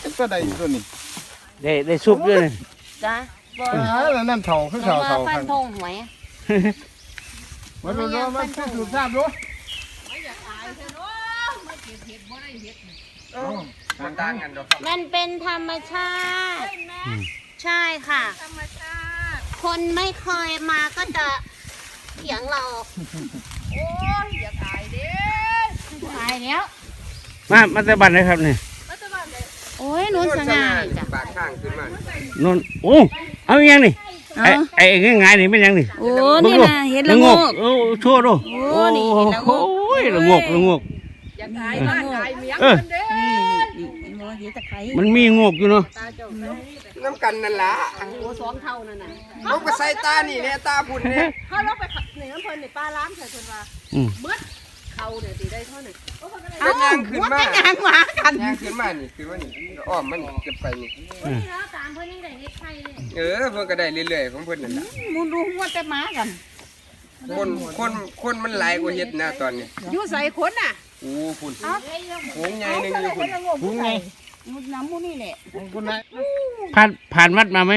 เป็นตัวใดตัวนี้ได้ได้ซุปด้วยนี่จ้ะบ่าแล้วนั่นเท่าคือเพิ่เท่าเท่าฟันนธงหวยมาดูดูมันคือสูตรทราบรู้มันเป็นธรรมชาติ ใช่ค่ะธรรมชาติคนไม่เคยมาก็จะเถียงเราโอ้ยอย่าตายเด้ตายแล้ว มา มาแต่บ้านเลยครับเนี่ย โอ้ยหนุ่นสง่าจ้ะ ปากข้างขึ้นมานนโอ้เอาอีกอยังนี่ไอ้ไอ้ไอ้ง่ายๆนี่เป็นหยังนี่โอ้นี่นะเห็นละโงก โอ้ชั่วดูโอ้นี่เห็นละโงก โอ้ยละโงกละโงก อย่าตายบ้านตายเมียเออคนเด้นี่นี่นี่มอเห็นตะไคร้มันมีโงกอยู่เนาะตาเจ้าน้ำกันนั่นล่ะโอ้สองเท่านั่นน่ะเขาไปใส่ตานี่เนี่ยตาพุ่นเนี่ยเขาลงไปเหนือเพิ่นนี่ปลาล้ามใส่เพิ่นว่าอืมมืด เขาเนี่ยสิได้เท่าไหร่ก็ย่างขึ้นมาย่างหมากันย่างขึ้นมานี่ขึ้นมานี่อ้อมมันจะไปนี่นี่แล้วตามเพิ่นยังได้เฮ็ดไข่เลยเออเพิ่นก็ได้เรื่อยๆของเพิ่นนั่นล่ะมูดูว่าแต่หมากัน คนคนคนมันหลายกว่าเฮ็ดนะตอนนี้อยู่ใส่คนน่ะโอ้พุ่นโหงใหญ่หนึงอยู่พุ่นพุงไงมุดน้ำมูนี่แหละคุณนายผ่านผ่านวัดมาไหม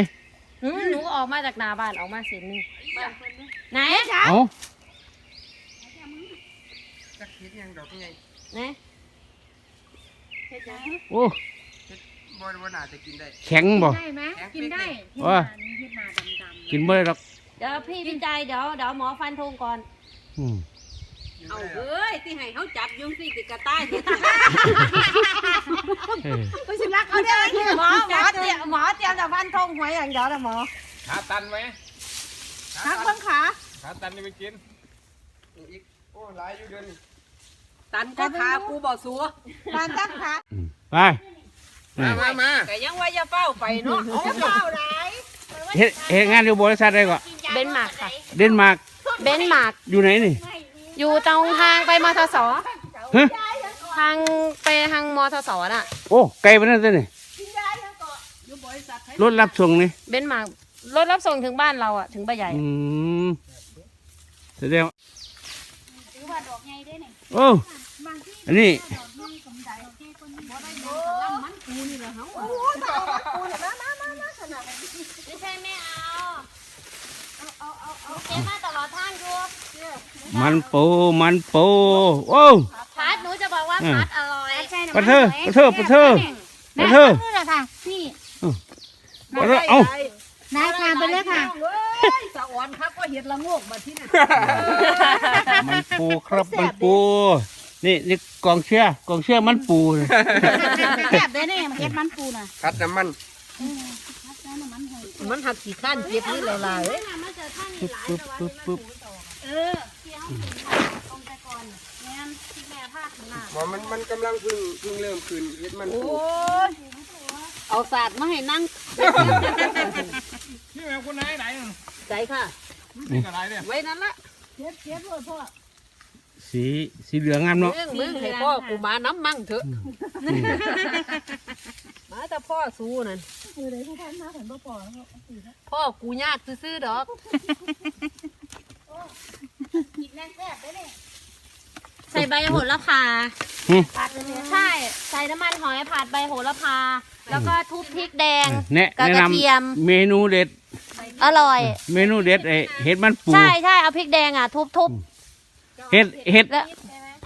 หนูออกมาจากนาบ้านออกมาเสียนึงไหนเอา จักเฮ็ดหยังดอกใหญ่ไหนโอ้ บ่บ่น่าจะกินได้ แข็งบ่ ได้ไหมกินได้ว่ากินบ่ได้หรอกเดี๋ยวพี่วิจัยเดี๋ยวเดี๋ยวหมอฟันธงก่อน อืมเอาเอ้ยที่ให้เขาจับยุงสิติดกระต่ายสิเออก็สิรักเขาได้หมอหมอเตรียมหมอเตรียมจะฟันธงหวยอย่างเดียวนะหมอขาตันไหมทักเบิ่งขาขาตันนี่ไปกินอีกโอ้หลายอยู่เดือนนี้ ตันก็ขากูบ่สัวตันตั้งขาอืมไปมามามาก็ยังว่าอย่าเฝ้าไปเนาะอย่าเฝ้าหลายเฮ็ดเฮ็ดงานอยู่บริษัทใดก่อนเบนมาร์กค่ะ เดนมาร์กเบนมาร์กอยู่ไหนนี่อยู่ตรงทางไปมทสฮะทางไปทางมทสน่ะ โอ้ไกลไปนั่นตัวนี่รถรับส่งนี่เบนมาร์กรถรับส่งถึงบ้านเราอะถึงป้าใหญ่อืมแสดงว่าโอ้อันนี้ไม่ใช่ไม่เอาเอาเอาเอาเก็บมาตลอดทางดูมันปูมันปูโอ้พัดหนูจะบอกว่าอืมพัดอร่อยปะเธอปะเธอปะเธอปะเธอนี่แหละค่ะนี่ปะเธอเอ้านายทานไปเลยค่ะเว้ยสะอ่อนครับก็เห็ดละโงกมาที่นี่มันปูครับมันปู นี่นี่กองเชื่อกองเชื่อมันปูนะแซ่บเลยเนี่ยมันเก็ดมันปูน่ะคัดน้ำมันมันหักขี้ข้านเจ็บนี่หลายมันจะท่านปึ๊บปึ๊บปึ๊บปึ๊บเออเที่ยวตรงแต่ก่อนแม่นที่แม่พาดถึงน่ะว่ามันมันกำลังเพึ่งเพึ่งเริ่มขึ้นเฮ็ดมันโอ้ปูยเอาศาสตร์มาให้นั่งนี่แม่คุณนายไหนใจค่ะนี่กระไรเนี่ยไว้นั่นละ สีสีเหลืองงามเนาะเรื่องมึงให้พ่อกูมาน้ำมั่งเถอะมาแต่พ่อสู้นั่นพ่อกูยากซื่อๆดอกใส่ใบโหระพาหึใช่ ใส่น้ำมันหอยผัดใบโหระพา แล้วก็ทุบพริกแดง แนะกับแนะกระนเทียมำเมนูเด็ด อร่อย เมนูเด็ดไอเห็ดมันปู ใช่ใช่เอาพริกแดงอะทุบทุบ เห็ดเห็ดแล้ว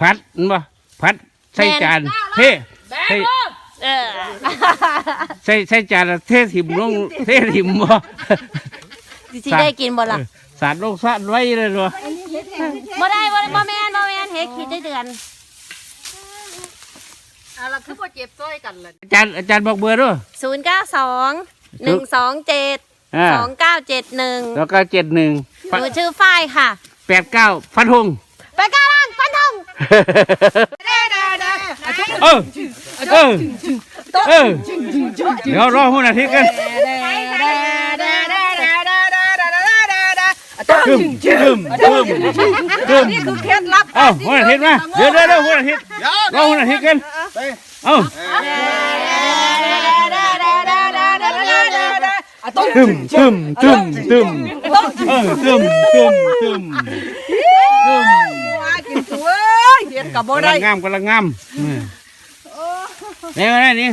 ผัดนั่นบ่ผัดใส่แม่นจานเทใส่เออใส่ใส่จานแล้วเทถิ่มลงเทถิ่มบ่สิได้กินบ่ล่ะเออสาดลงสาดไว้เลยบ่บ่ได้บ่ได้บ่แม่นบ่แม่นเฮ็ดคิดได้เดือนอะไรคือพ่อเจ็บซ้อยกันเลยอาจารย์อาจารย์บอกเบอร์ด้วย092 127อ่า2971แล้วก็เจ็ดหนึ่งหนูชื่อฝ้ายค่ะแปดเก้าฟันธง เออเออเออเดี๋ยวรอหุ่นอาทิตย์กันตึมตึมตึมตึมนี่คือเคล็ดลับเอ้าหุ่นอาทิตย์มาเดี๋ยวเดี๋ยวหุ่นอาทิตย์รอหุ่นอาทิตย์กันเอ้าตึมตึมตึมตึมเออตึมตึมตึมตึม เห็ดกับบ่กำได้ลังงามกำลังงามนี่มาได้นี่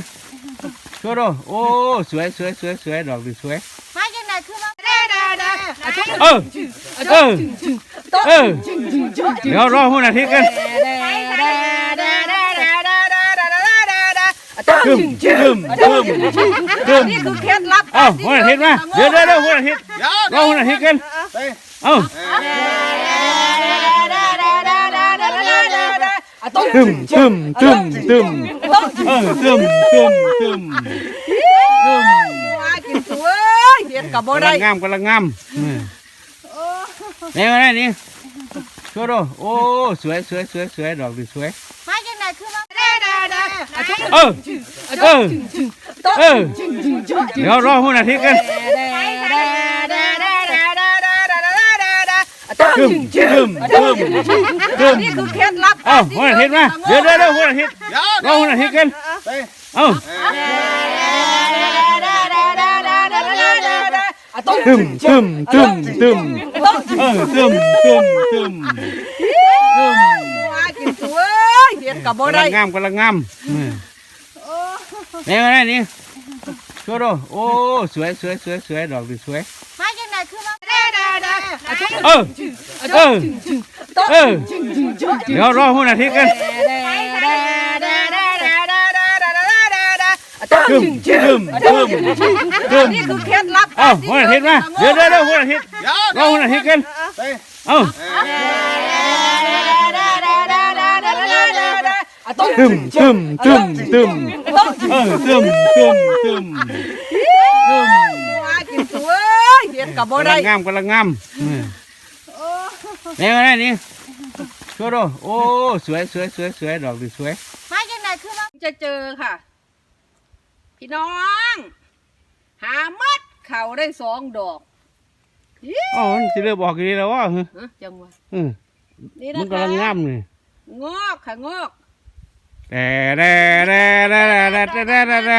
ช่วยดูโอ้สวยสวยสวยสวยดอกดีสวยมาจังไหนคือมาเออเออเออเดี๋ยวรอหุ่นอาทิตย์กันตึมตึมตึมตึมนี่คือเคล็ดลับเอ้าหุ่นอาทิตย์มาเดี๋ยวเดี๋ยวเดี๋ยวหุ่นอาทิตย์รอหุ่นอาทิตย์กันเอ้า ตึมตึมตึมตึมเออตึมตึมตึมตึมมากินสวยเฮ็ดกับบ่กำได้ลังงามกำลังงามนี่มาได้นี่ช่วยดูโอ้สวยสวยสวยสวยดอกดีสวยมาจังไหนคือมาเออเออเออเดี๋ยวรอหุ่นอาทิตย์กัน ตึมตึมตึมตึมนี่คือเคล็ดลับเอ้าหุ่นอาทิตย์มาเดี๋ยวเดี๋ยวเดี๋ยวหุ่นอาทิตย์รอหุ่นอาทิตย์กันเอ้าตึมตึมตึมตึมเออตึมตึมตึมตึมมากินสวยเฮ็ดกับบ่กำได้ลังงามกำลังงามนี่มาได้นี่ช่วยดูโอ้สวยสวยสวยสวยดอกดีสวย ừ. Ừ. Ừ. Rồi rồi hôm nào thiết em Chùm, chùm, chùm, chùm Ờ, hôm nào thiết mà. Đưa, đưa, đưa, hôm nào thiết Rồi, hôm nào thiết kênh Ờ. Tùm, tùm, tùm, tùm Ờ, tùm, tùm, tùm Tùm เห็นกับบ่ได้กำลังงามกำลังงามเนี่มาได้นี่ช่วยดูโอ้สวยสวยสวยสวยดอกดีสวยมาจากไหนคือเราจะเจอค่ะ พี่น้อง หามัดเขาได้สองดอกอ๋อมันจะเริ่อกกดีแล้วว่าจังว่ะมันกำลังงามเลยงอกค่ะงอกแต่แต่แต่แต่แต่แต่แต่